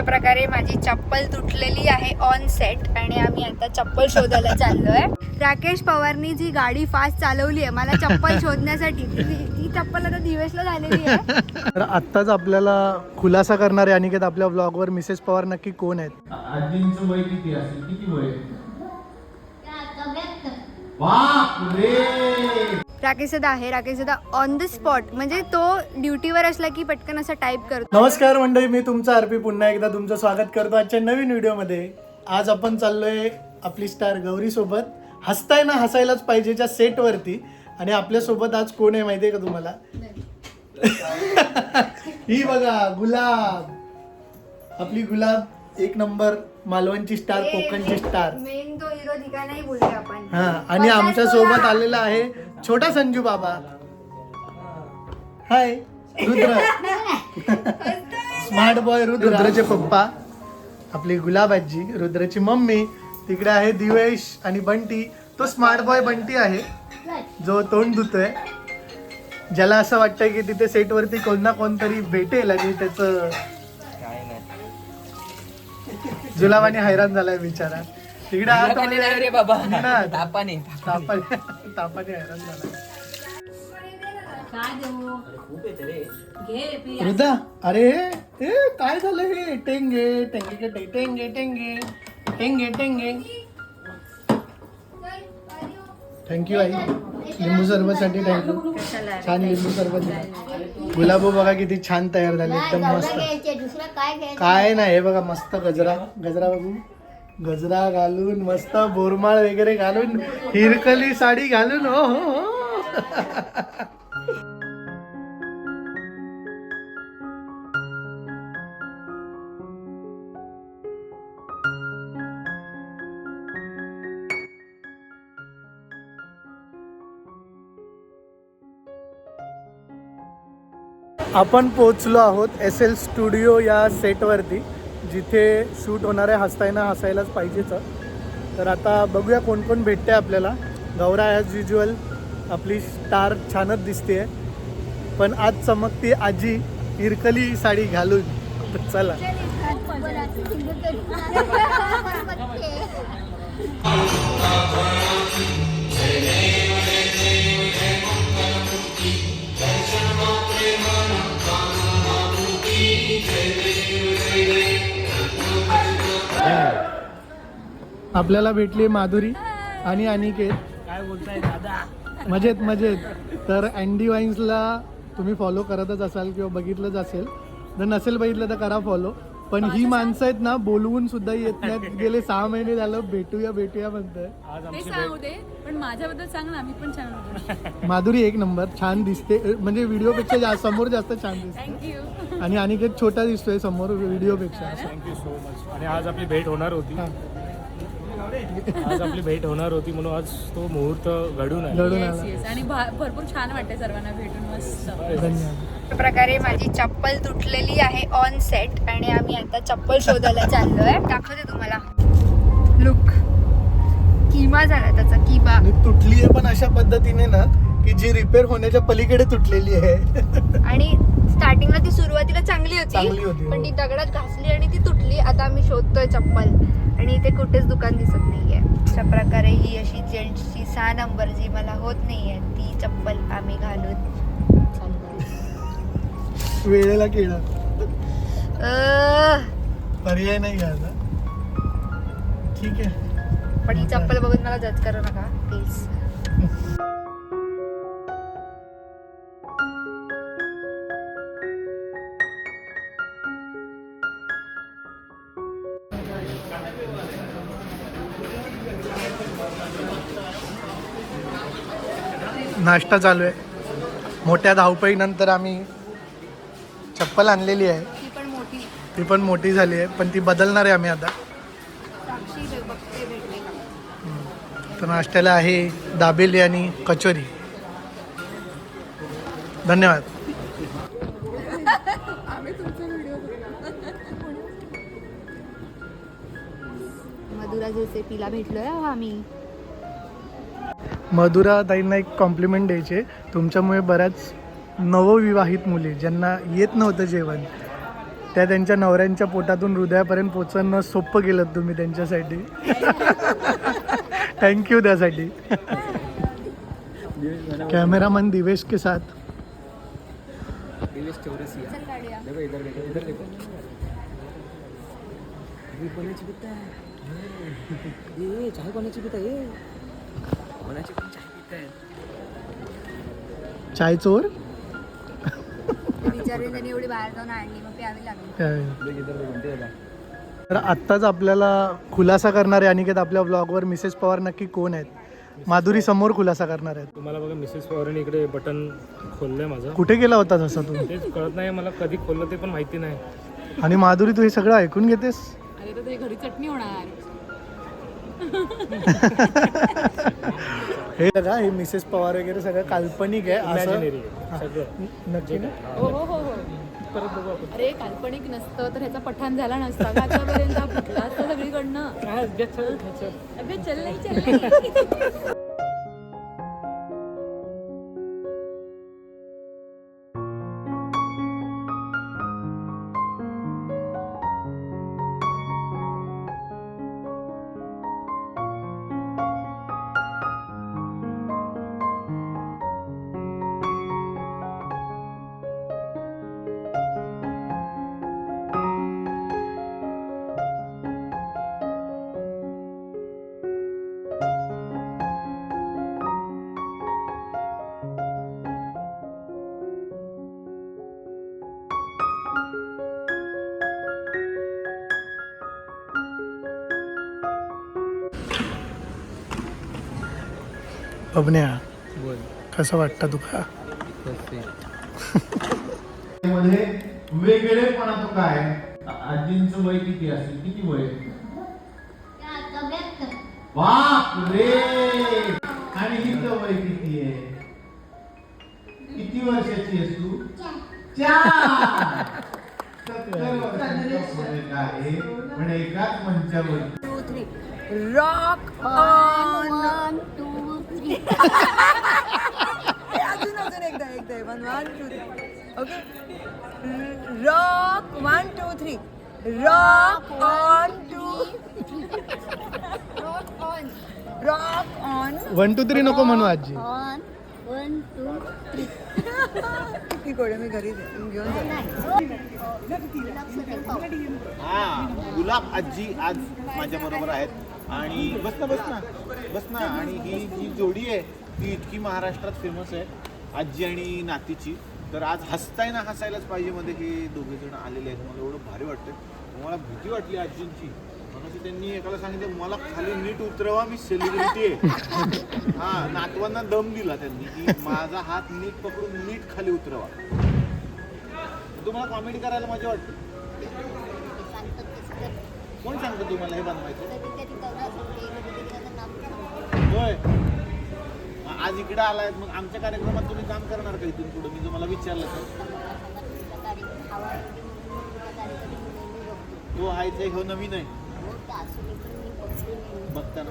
अशा प्रकारे माझी चप्पल तुटलेली आहे ऑन सेट आणि आम्ही आता चप्पल शोधायला चाललोय. राकेश पवारनी जी गाडी फास्ट चालवली आहे मला चप्पल शोधण्यासाठी. ती ती चप्पल आता दिवसला झालेली आहे. तर आत्ताच आपल्याला खुलासा करणारे अनिकेत आपल्या ब्लॉगवर मिसेस पवार नक्की कोण आहेत? आजींचं वय किती असेल? किती वय राकेश दादा आहे राकेश दादा ऑन द स्पॉट म्हणजे तो ड्युटीवर असला की पटकन असं टाईप करतो. नमस्कार मंडळी मी तुमचा आरपी पुन्हा एकदा तुमचं स्वागत करतो आजच्या नवीन व्हिडिओमध्ये आज आपण चाललोय आपली स्टार गौरी सोबत. हसताय ना हसायलाच पाहिजेच्या सेटवरती आणि आपल्यासोबत आज कोण आहे माहितीये का तुम्हाला? ही बघा गुलाब. आपली गुलाब. एक नंबर मालवणची स्टार कोकणची स्टार. मेन तो हिरो ठिकाण आपण. हा आणि आमच्यासोबत आलेला आहे छोटा Sanju Baba. Hi Rudra. Smart boy रुद्रचे पप्पा. आपली गुलाब आजी रुद्रची मम्मी. तिकडे आहे दिवेश आणि बंटी. तो स्मार्ट बॉय बंटी आहे जो तोंड धुतोय. ज्याला असं वाटतंय की तिथे सेटवरती कोण ना कोणतरी भेटेल आणि त्याचं जुलाबाने हैराण झालाय बिचारा. तिकडे आतमध्ये रे बाबा. तापाने तापाने. तापाने हैराण झालाय. रुदा अरे ए काय झालं हे? टेंगे टेंगे के टे- टेंगे टेंगे टेंगे टेंगे. थँक्यू आई. लिंबू सरबतसाठी थँक्यू छान लिंबू सरबत दिलं. गुलाबो बघा किती छान तयार झाले एकदम मस्त. काय नाही हे बघा मस्त गजरा. गजरा बघू. गजरा घालून मस्त बोरमाळ वगैरे घालून हिरकली साडी घालून हो हो. आपण पोचलो आहोत एस एल स्टुडिओ या सेटवरती जिथे शूट होणार आहे हसताय ना हसायलाच पाहिजेच तर आता बघूया कोण कोण भेटते आपल्याला. गौरा ॲज युजल आपली स्टार छानच दिसते पण आज चमकते आजी हिरकली साडी घालून. चला. आपल्याला भेटली माधुरी आणि अनिकेत. काय बोलताय दादा? मजेत मजेत. तर अँडी वाईन्सला तुम्ही फॉलो करतच असाल किंवा बघितलंच असेल. जर नसेल बघितलं तर करा फॉलो पण ही माणसं आहेत ना बोलवून सुद्धा येत नाहीत. गेले सहा महिने झालं भेटूया भेटूया म्हणतोय. आज ते आमची सांगू दे पण माझ्याबद्दल सांग ना मी पण छान होतो माधुरी एक नंबर छान दिसते. म्हणजे व्हिडिओपेक्षा जास्त समोर जास्त छान दिसते. थँक्यू आणि अनिकेत छोटा दिसतोय समोर व्हिडिओपेक्षा. थँक्यू सो मच आणि आज आपली भेट होणार होती. आज आपली भेट होणार होती म्हणून आज तो मुहूर्त घडून घडून आला. येस आणि भा- भरपूर छान वाटते सर्वांना भेटून. मस्त. धन्यवाद. अशा प्रकारे माझी चप्पल तुटलेली आहे ऑन सेट आणि आम्ही आता चप्पल शोधायला चाललोय. दाखवते तुम्हाला. लुक किमा झाला त्याचा किबा आणि तुटली आहे पण अशा पद्धतीने ना की जी रिपेअर होण्याच्या पलीकडे तुटलेली आहे. आणि स्टार्टिंगला ती सुरुवातीला चांगली चांगली होती होती, पण हो. ती दगडात घासली आणि ती तुटली. आता आम्ही शोधतोय चप्पल. आणि इथे कुठेच दुकान दिसत नाहीये. अशा प्रकारे ही अशी जेंट्सची सहा नंबर जी मला होत नाहीये ती चप्पल आम्ही घालून चाललोय. वेळेला केला. पर्याय नाही घ्यायचा. ठीक आहे. पण ही चप्पल बघून मला जज करू नका प्लीज नाश्ता चालू आहे. मोठ्या धावपळीनंतर आम्ही चप्पल आणलेली आहे. ती पण मोठी. ती पण मोठी झाली आहे पण ती बदलणार आहे आम्ही आता. साक्षी बे- बघते भेटते का तर नाश्त्याला आहे दाबेली आणि कचोरी. धन्यवाद. मधुरा जोसेफीला भेटलोय हो आम्ही. मधुरा ताईंना एक कॉम्प्लिमेंट द्यायचे तुमच्यामुळे बऱ्याच नवविवाहित मुली ज्यांना येत नव्हतं जेवण त्या त्यांच्या नवऱ्यांच्या पोटातून हृदयापर्यंत पोचणं सोपं केलं तुम्ही त्यांच्यासाठी. थँक्यू त्यासाठी. कॅमेरामॅन दिवेश के साथ. काढूया चाय चोर? बिचारी त्यांनी एवढी बाहेर जाऊन आणली मग प्यावी लागली. तर आत्ताच आपल्याला खुलासा करणारे अनिकेत आपल्या ब्लॉगवर मिसेस पवार नक्की कोण आहेत? माधुरी समोर खुलासा करणार आहेत. तुम्हाला बघा मिसेस पवारने इकडे बटन खोललंय माझं. कुठे गेला होता तसा तू? तेच कळत नाही मला कधी खोललं ते पण माहिती नाही. आणि माधुरी तू हे सगळं ऐकून घेतेस? अरे तर ते घरी चटणी होणार. हे बघा हे मिसेस पवार वगैरे सगळं काल्पनिक आहे इमॅजिनरी असं सगळं. नक्की ना? हो हो हो हो. परत बघू आपण. अरे काल्पनिक नसतं तर ह्याचा पठाण झाला नसता. का आतापर्यंत फुटला असता सगळीकडनं? काय? अबे चल नाही चल नाही. बबन्या कसं वाटतं तुका? मध्ये वेगळेपणा तो काय आजींचं वय किती असेल? किती वय? बाप रे आणि हिचं वय किती आहे? किती वर्षाची आहेस तू? चार! रॉक ऑन टू अजून अजून एकदा एकदा one one two three okay rock one two three rock on two rock on rock on one two three नको म्हणू आजी. ऑन वन टू थ्री मी घरी घेऊन जाते. हा गुलाब आजी आज माझ्या बरोबर आहेत. आणि बस ना बस ना. बस ना. आणि ही जी जोडी आहे ती इतकी महाराष्ट्रात फेमस आहे आजी आणि नातीची. तर आज हसताय ना हसायलाच पाहिजे मध्ये हे दोघे जण आलेले आहेत. मला एवढं भारी वाटतं मला भीती वाटली आजींची. मग त्यांनी एकाला सांगितलं मला खाली नीट उतरवा मी सेलिब्रिटी आहे. हा नातवांना दम दिला त्यांनी की माझा हात नीट पकडून नीट खाली उतरवा. तुम्हाला कॉमेडी करायला मजा वाटते? कोण सांगतं तुम्हाला हे बनवायचं? सांगते होय. आज इकडे आलाय मग आमच्या कार्यक्रमात तुम्ही काम करणार का इथून पुढे? मी तुम्हाला विचारलं तर. हवा आहे तो हायचा हो नवीन आहे. हो बघतो.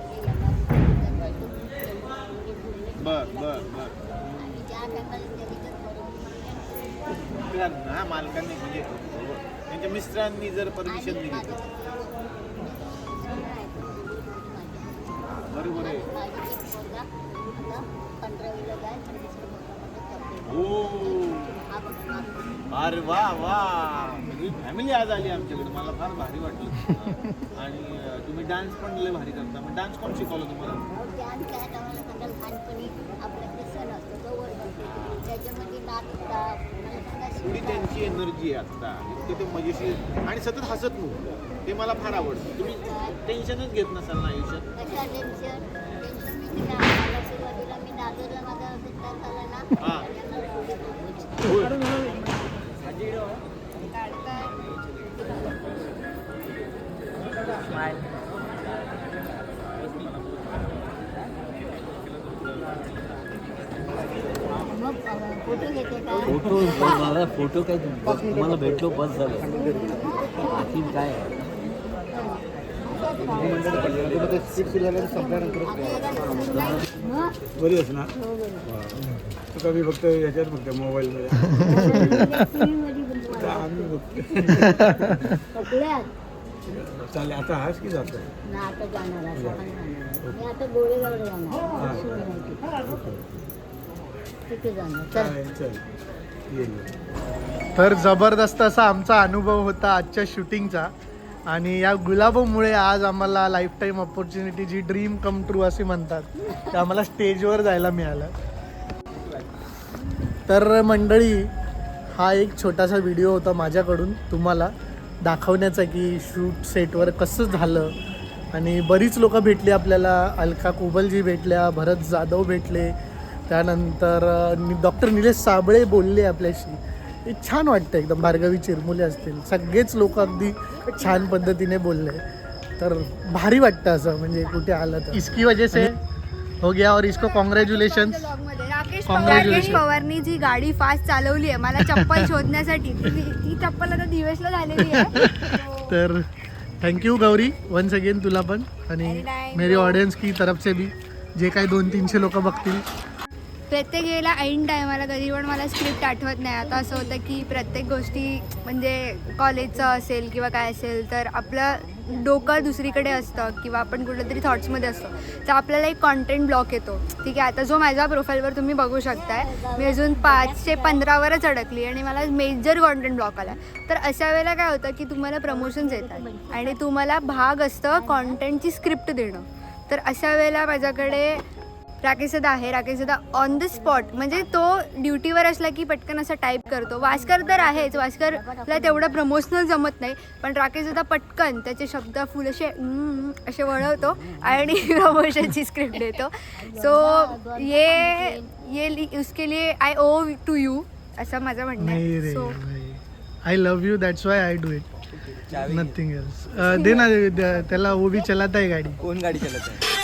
ते येणार बर बर बर. मित्रांना मालकांनी दिले त्यांच्या मिस्त्रांनी जर परमिशन दिली तर. बरोबर आहे. हो. अरे वा वा. म्हणजे सगळी फॅमिली आज आली आमच्याकडे. मला फार भारी वाटलं. आणि तुम्ही डान्स पण लय भारी करता. मग डान्स कोण शिकवलं तुम्हाला? एवढी. त्यांची एनर्जी आहे आता. इतके ते मजेशीर आणि सतत हसत मग ते मला फार आवडतं. तुम्ही टेन्शनच घेत नसाल ना आयुष्यात? टेन्शन फोटो घेते का फोटो मला फोटो काय तुम्हाला भेटलो बस झालं. आणखी काय? बरी असणार तू कमी फक्त याच्यात फक्त मोबाईलमध्ये. आता आम्ही बघतो चालेल आता हाच की जातो ना आता जाणार आता पण जाणार तिथे जाणार. चल. चालेल चल. येईल तर जबरदस्त असा आमचा अनुभव होता आजच्या शूटिंगचा. आणि या गुलाबामुळे आज आम्हाला लाईफ टाईम ऑपॉर्च्युनिटी जी ड्रीम कम ट्रू असे म्हणतात ते आम्हाला स्टेजवर जायला मिळालं. तर मंडळी हा एक छोटासा व्हिडिओ होता माझ्याकडून तुम्हाला दाखवण्याचा की शूट सेटवर कसं झालं. आणि बरीच लोकं भेटली आपल्याला अलका कुबलजी भेटल्या भरत जाधव भेटले त्यानंतर डॉक्टर निलेश साबळे बोलले आपल्याशी. हे छान वाटतं एकदम. भार्गवी चिरमुले असतील. सगळेच लोक अगदी छान पद्धतीने बोलले. तर भारी वाटतं असं म्हणजे कुठे आलं तर. इसकी वजह से हो गया और इसको कॉंग्रॅच्युलेशन. राकेश पवारनी जी गाडी फास्ट चालवली आहे मला चप्पल शोधण्यासाठी. ती चप्पल आता दिवसला झालेली आहे. तर थँक्यू गौरी वन्स अगेन तुला पण. आणि. मेरी ऑडियन्स की तरफ से भी. जे काही दोन तीनशे लोक बघतील प्रत्येक वेळेला ऐन टायमाला कधी पण मला स्क्रिप्ट आठवत नाही. आता असं होतं की प्रत्येक गोष्टी म्हणजे कॉलेजचं असेल किंवा काय असेल तर आपलं डोकं दुसरीकडे असतं किंवा आपण कुठल्यातरी थॉट्समध्ये असतो. तर आपल्याला एक कॉन्टेंट ब्लॉक येतो. ठीक आहे आता जो माझ्या प्रोफाईलवर तुम्ही बघू शकताय मी अजून पाचशे पंधरावरच अडकली आणि मला मेजर कॉन्टेंट ब्लॉक आला तर अशा वेळेला काय होतं की तुम्हाला प्रमोशन्स येतात आणि तुम्हाला भाग असतं कॉन्टेंटची स्क्रिप्ट देणं. तर अशा वेळेला माझ्याकडे राकेश दादा आहे. राकेश दादा ऑन द स्पॉट म्हणजे तो ड्युटीवर असला की पटकन असं टाईप करतो. वास्कर तर आहेच. वास्करला तेवढं प्रमोशनल जमत नाही. पण राकेश दादा पटकन त्याचे शब्द फुल असे असे वळवतो आणि प्रमोशनची स्क्रिप्ट देतो. सो ये ये लि- उसके लिए आय ओ टू यू असं माझं म्हणणं आहे. So I love you that's why I do it nothing else दे ना त्याला वो भी चलाता है गाडी. कोण गाडी चालत आहे